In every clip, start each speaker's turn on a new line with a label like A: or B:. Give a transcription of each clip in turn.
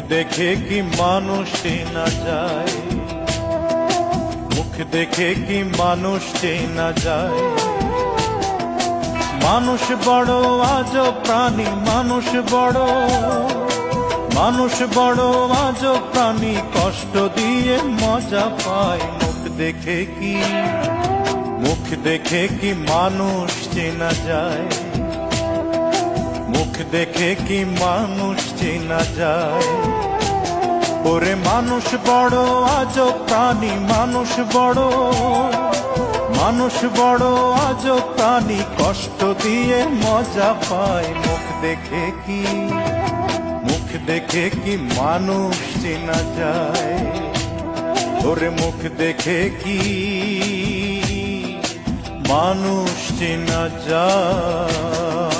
A: দেখে কি মানুষ চেনা যায়? মুখ দেখে কি মানুষ চেনা যায়? মানুষ বড় আজ প্রাণী, মানুষ বড়। মানুষ বড় আজ প্রাণী, কষ্ট দিয়ে মজা পায়। মুখ দেখে কি? মুখ দেখে কি মানুষ চেনা যায়? মুখ দেখে কি মানুষ চেনা যায়? ওরে মানুষ বড় আজ প্রাণী মানুষ বড়। মানুষ বড় আজ প্রাণী কষ্ট দিয়ে মজা পায়। মুখ দেখে কি, মুখ দেখে কি মানুষ চেনা যায়? ওরে মুখ দেখে কি, মানুষ চেনা যায়?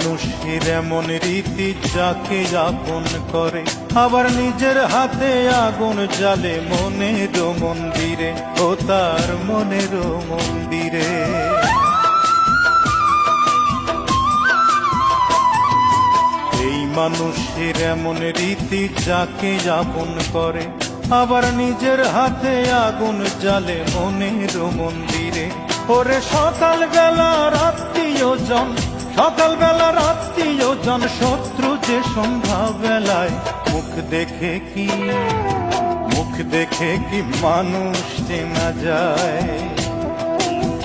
A: মানুষের এমন রীতি যাকে যাপন করে, আবার নিজের হাতে আগুন জ্বালে মনের মন্দিরে ও তার মনের মন্দিরে। এই মানুষের এমন রীতি যাকে যাপন করে, আবার নিজের হাতে আগুন জ্বালে মনের মন্দিরে। ওরে সকাল বেলা রাত্রিয়োজন সকাল বেলা রাত্রিয়োজন শত্রু যে সন্ধ্যা বেলায় মুখ দেখে কি? মুখ দেখে কি মানুষ চেনা যায়?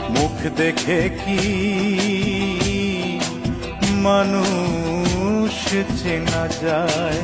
A: মুখ দেখে কি মানুষ চেনা যায়?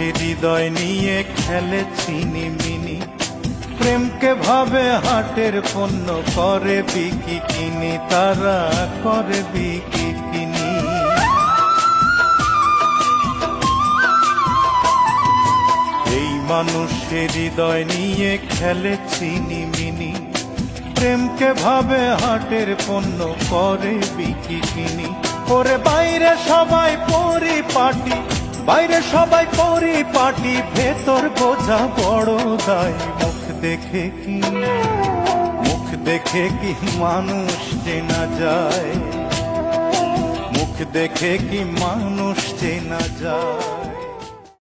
A: মানুষের হৃদয় নিয়ে খেলে চিনি মিনি প্রেমকে ভাবে হাটের পণ্য করে বিকি কিনি, তারা করে বিকি কিনি। এই মানুষের হৃদয় নিয়ে খেলে চিনি মিনি প্রেমকে ভাবে হাটের পণ্য করে বিকি কিনি। ওরে বাইরে সবাই পরিপাটি বাইরে সবাই পরিপাটি ভেতর বোঝা বড় দায় মুখ দেখে কি? মুখ দেখে কি মানুষ চেনা যায়? মুখ দেখে কি মানুষ চেনা যায়?